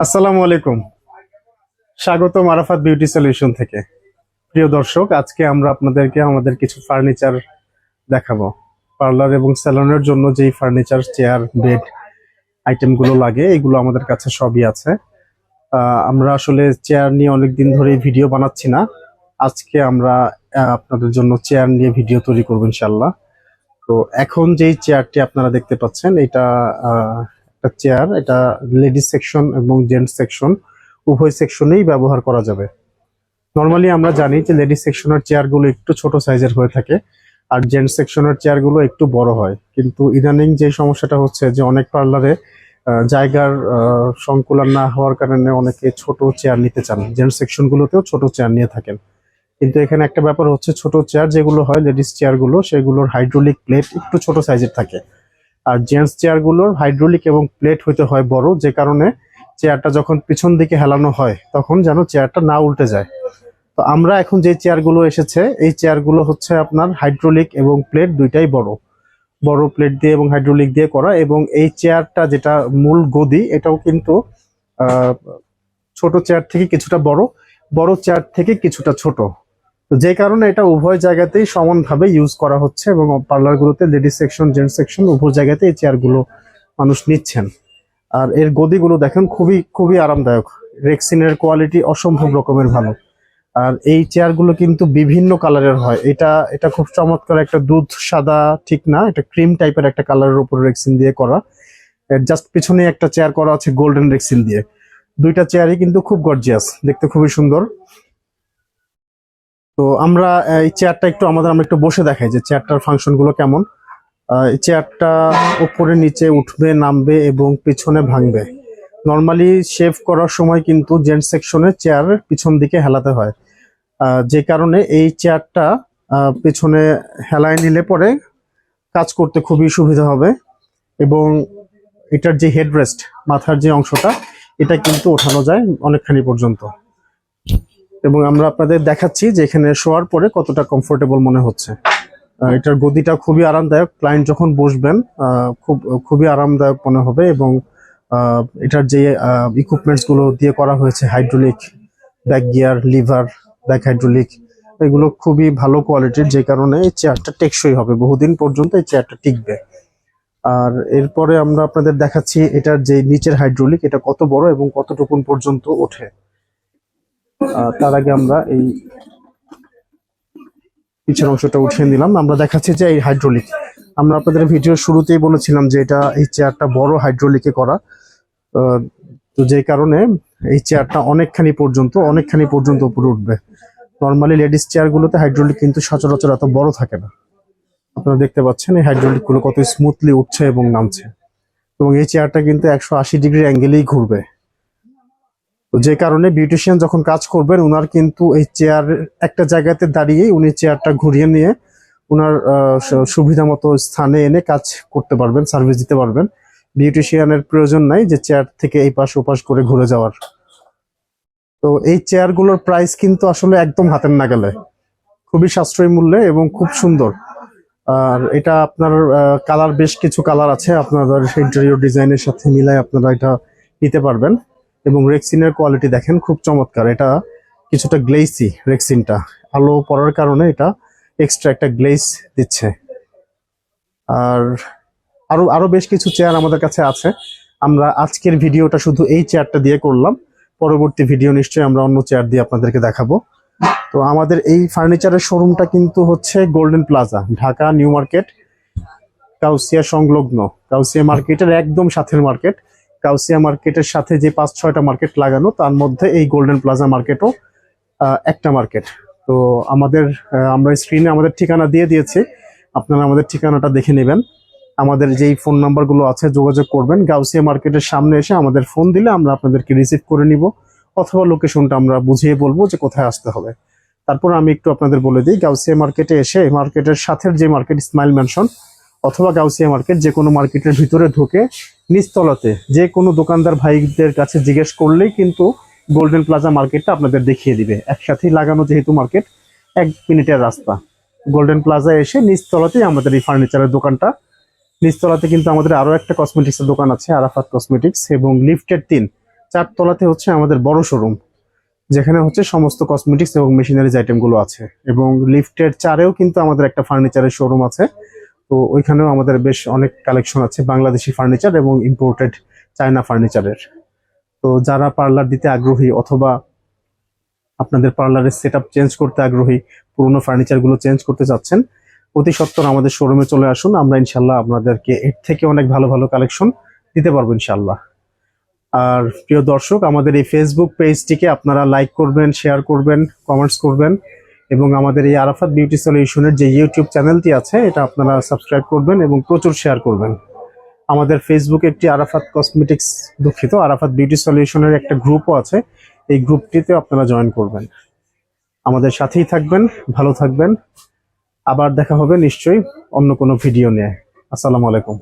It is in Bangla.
আসসালামু আলাইকুম। স্বাগত মারাফাত বিউটি সলিউশন থেকে। প্রিয় দর্শক, আজকে আমরা আপনাদেরকে আমাদের কিছু ফার্নিচার দেখাবো। পার্লার এবং স্যালনের জন্য যেই ফার্নিচার, চেয়ার, বেড আইটেমগুলো লাগে, এগুলো আমাদের কাছে সবই আছে। আমরা আসলে চেয়ার নিয়ে অনেকদিন ধরে ভিডিও বানাচ্ছি না। আজকে আমরা আপনাদের জন্য চেয়ার নিয়ে ভিডিও তৈরি করব ইনশাল্লাহ তো এখন যেই চেয়ারটি আপনারা দেখতে পাচ্ছেন, এটা একটা চেয়ার এটা লেডিস সেকশন এবং জেন্টস সেকশন উভয় সেকশনেই ব্যবহার করা যাবে। নর্মালি আমরা জানি যে লেডিস সেকশনের চেয়ারগুলো একটু ছোট সাইজের হয়ে থাকে, আর জেন্টস সেকশনের চেয়ারগুলো একটু বড় হয়। কিন্তু ইদানিং যে সমস্যাটা হচ্ছে যে অনেক পার্লারে জায়গার সংকুলন না হওয়ার কারণে অনেকে ছোট চেয়ার নিতে চান জেন্টস সেকশনগুলোতেও ছোট চেয়ার নিয়ে থাকেন। কিন্তু এখানে একটা ব্যাপার হচ্ছে, ছোট চেয়ার যেগুলো হয় লেডিস চেয়ারগুলো সেগুলোর হাইড্রোলিক প্লেট একটু ছোট সাইজের থাকে। আর জেন্টস চেয়ারগুলোর হাইড্রোলিক এবং প্লেট হইতে হয় বড়, যে কারণে চেয়ারটা যখন পিছন দিকে হেলানো হয়, তখন যেন চেয়ারটা না উল্টে যায়। তো আমরা এখন যে চেয়ারগুলো এসেছে, এই চেয়ারগুলো হচ্ছে আপনার হাইড্রোলিক এবং প্লেট দুইটাই বড়। বড় প্লেট দিয়ে এবং হাইড্রোলিক দিয়ে করা এবং এই চেয়ারটা যেটা মূল গদি, এটাও কিন্তু ছোট চেয়ার থেকে কিছুটা বড় বড় চেয়ার থেকে কিছুটা ছোট। তো যে কারণে এটা উভয় জায়গাতেই সমানভাবে ইউজ করা হচ্ছে এবং পার্লারগুলোতে লেডিস সেকশন জেন্টস সেকশন উভয় জায়গাতে এই চেয়ারগুলো মানুষ নিচ্ছেন। আর এর গদিগুলো দেখেন খুবই খুবই আরামদায়ক। রেক্সিনের কোয়ালিটি অসম্ভব রকমের ভালো। আর এই চেয়ারগুলো কিন্তু বিভিন্ন কালারের হয়। এটা এটা খুব চমৎকার একটা দুধ সাদা ঠিক না, এটা ক্রিম টাইপের একটা কালারের উপর রেক্সিন দিয়ে করা। এর জাস্ট পিছনে একটা চেয়ার করা আছে গোল্ডেন রেক্সিন দিয়ে। দুইটা চেয়ারই কিন্তু খুব গর্জিয়াস দেখতে খুবই সুন্দর। তো আমরা এই চেয়ারটা একটু আমাদের, আমরা একটু বসে দেখাই যে চেয়ারটার ফাংশনগুলো কেমন এই চেয়ারটা উপরে, নিচে উঠবে, নামবে এবং পিছনে ভাঙবে। নর্মালি শেভ করার সময় কিন্তু জেন্টস সেকশনে চেয়ার পিছন দিকে হেলাতে হয়। যে কারণে এই চেয়ারটা পেছনে হেলায় নিলে পরে কাজ করতে খুবই সুবিধা হবে এবং এটার যে হেডরেস্ট মাথার যে অংশটা, এটা কিন্তু ওঠানো যায় অনেকখানি পর্যন্ত। এবং আমরা আপনাদের দেখাচ্ছি যে এখানে শোয়ার পরে কতটা কমফোর্টেবল মনে হচ্ছে। এটার গদিটা খুবই আরামদায়ক। ক্লায়েন্ট যখন বসবেন খুব, খুবই আরামদায়ক মনে হবে এবং এটার যে ইকুইপমেন্টসগুলো দিয়ে করা হয়েছে hydraulic back gear lever back hydraulic এগুলো খুবই ভালো কোয়ালিটির যে কারণে এই চেয়ারটা টেকসই হবে। বহুদিন পর্যন্ত এই চেয়ারটা টিকবে। আর এরপরে আমরা আপনাদের দেখাচ্ছি এটার যে নিচের হাইড্রোলিক এটা কত বড় এবং কতটুকুন পর্যন্ত ওঠে। তার আগে আমরা এই পিছের অংশটা উঠিয়ে নিলাম। আমরা দেখাচ্ছি যে এই হাইড্রোলিক আমরা আপনাদের ভিডিওর শুরুতেই বলেছিলাম যে এটা এই চেয়ারটা বড় হাইড্রোলিকে করা। তো যে কারণে এই চেয়ারটা অনেকখানি পর্যন্ত অনেকখানি পর্যন্ত উপরে উঠবে। নর্মালি লেডিস চেয়ারগুলোতে হাইড্রোলিক কিন্তু সচরাচর এত বড় থাকে না। আপনারা দেখতে পাচ্ছেন এই হাইড্রোলিকগুলো কত স্মুথলি উঠছে এবং নামছে। এবং এই চেয়ারটা কিন্তু একশো আশি ডিগ্রি অ্যাঙ্গেলেই ঘুরবে। তো যে কারণে বিউটিশিয়ান যখন কাজ করবেন, উনার কিন্তু এই চেয়ার একটা জায়গাতে দাঁড়িয়ে উনি চেয়ারটা ঘুরিয়ে নিয়ে উনার সুবিধা মতো স্থানে এনে কাজ করতে পারবেন সার্ভিস দিতে পারবেন। বিউটিশিয়ানের প্রয়োজন নাই যে চেয়ার থেকে এই পাশ ওপাশ করে ঘুরে যাওয়ার। তো এই চেয়ারগুলোর প্রাইস কিন্তু আসলে একদম হাতের নাগালে। খুবই সাশ্রয়ী মূল্যে এবং খুব সুন্দর। আর এটা আপনার কালার বেশ কিছু কালার আছে। আপনাদের ইন্টেরিয়র ডিজাইনের সাথে মিলাই আপনারা এটা নিতে পারবেন। এবং রেক্সিনের কোয়ালিটি দেখেন খুব চমৎকার। এটা কিছুটা গ্লেসি রেক্সিনটা আলো পড়ার কারণে এটা এক্সট্রা একটা গ্লেস দিচ্ছে। আর আরও আরও বেশ কিছু চেয়ার আমাদের কাছে আছে। আমরা আজকের ভিডিওটা শুধু এই চেয়ারটা দিয়ে করলাম। পরবর্তী ভিডিও নিশ্চয়ই আমরা অন্য চেয়ার দিয়ে আপনাদেরকে দেখাবো। তো আমাদের এই ফার্নিচারের শোরুমটা কিন্তু হচ্ছে golden plaza Dhaka new market Kausia সংলগ্ন। কাউসিয়া মার্কেটের একদম সাথের মার্কেট কাউসিয়া মার্কেটের সাথে যে পাঁচ, ছয়টা মার্কেট লাগানো, তার মধ্যে এই গোল্ডেন প্লাজা মার্কেটও একটা মার্কেট তো আমাদের আমরা স্ক্রিনে আমাদের ঠিকানা দিয়ে দিয়েছি। আপনারা আমাদের ঠিকানাটা দেখে নেবেন। আমাদের যেই ফোন নাম্বারগুলো আছে, যোগাযোগ করবেন। গাউসিয়া মার্কেটের সামনে এসে আমাদের ফোন দিলে আমরা আপনাদেরকে রিসিভ করে নিব, অথবা লোকেশনটা আমরা বুঝিয়ে বলব যে কোথায় আসতে হবে। তারপর আমি একটু আপনাদের বলে দিই গাউসিয়া মার্কেটে এসে মার্কেটের সাথে যে মার্কেট স্মাইল ম্যানশন অথবা গাউসিয়া মার্কেট, যে কোনো মার্কেটের ভিতরে ঢুকে নিচতলাতে যে কোনো দোকানদার ভাইদের কাছে জিজ্ঞেস করলেই কিন্তু গোল্ডেন প্লাজা মার্কেটটা আপনাদের দেখিয়ে দিবে। একসাথেই লাগানো যেহেতু মার্কেট, এক মিনিটের রাস্তা। গোল্ডেন প্লাজা এসে নিচতলাতেই আমাদের এই ফার্নিচারের দোকানটা। নিচতলাতে কিন্তু আমাদের আরও একটা কসমেটিক্সের দোকান আছে, আরাফাত কসমেটিক্স এবং লিফটের তিন। চারতলাতে হচ্ছে আমাদের বড় শোরুম যেখানে হচ্ছে সমস্ত কসমেটিক্স এবং মেশিনারিজ আইটেমগুলো আছে। এবং লিফটের চারেও কিন্তু আমাদের একটা ফার্নিচারের শোরুম আছে। তো ওইখানেও আমাদের বেশ অনেক কালেকশন আছে, বাংলাদেশি ফার্নিচার এবং ইম্পোর্টেড চায়না ফার্নিচারের তো যারা পার্লার দিতে আগ্রহী অথবা আপনাদের পার্লারের সেট চেঞ্জ করতে আগ্রহী, পুরোনো ফার্নিচারগুলো চেঞ্জ করতে চাচ্ছেন, অতি সত্বর আমাদের শোরুমে চলে আসুন। আমরা ইনশাল্লাহ আপনাদেরকে এর থেকে অনেক ভালো ভালো কালেকশন দিতে পারব ইনশাল্লাহ। আর প্রিয় দর্শক, আমাদের এই ফেসবুক পেজটিকে আপনারা লাইক করবেন শেয়ার করবেন কমেন্টস করবেন। এবং আমাদের এই আরাফাত বিউটি সলিউশনের যে ইউটিউব চ্যানেলটি আছে, এটা আপনারা সাবস্ক্রাইব করবেন এবং প্রচুর শেয়ার করবেন। আমাদের ফেসবুকে একটি আরাফাত কসমেটিক্স দুঃখিত, আরাফাত বিউটি সলিউশনের একটা গ্রুপও আছে, এই গ্রুপটিতে আপনারা জয়েন করবেন। আমাদের সাথেই থাকবেন, ভালো থাকবেন। আবার দেখা হবে নিশ্চয়ই অন্য কোনো ভিডিও নিয়ে। আসসালামু আলাইকুম।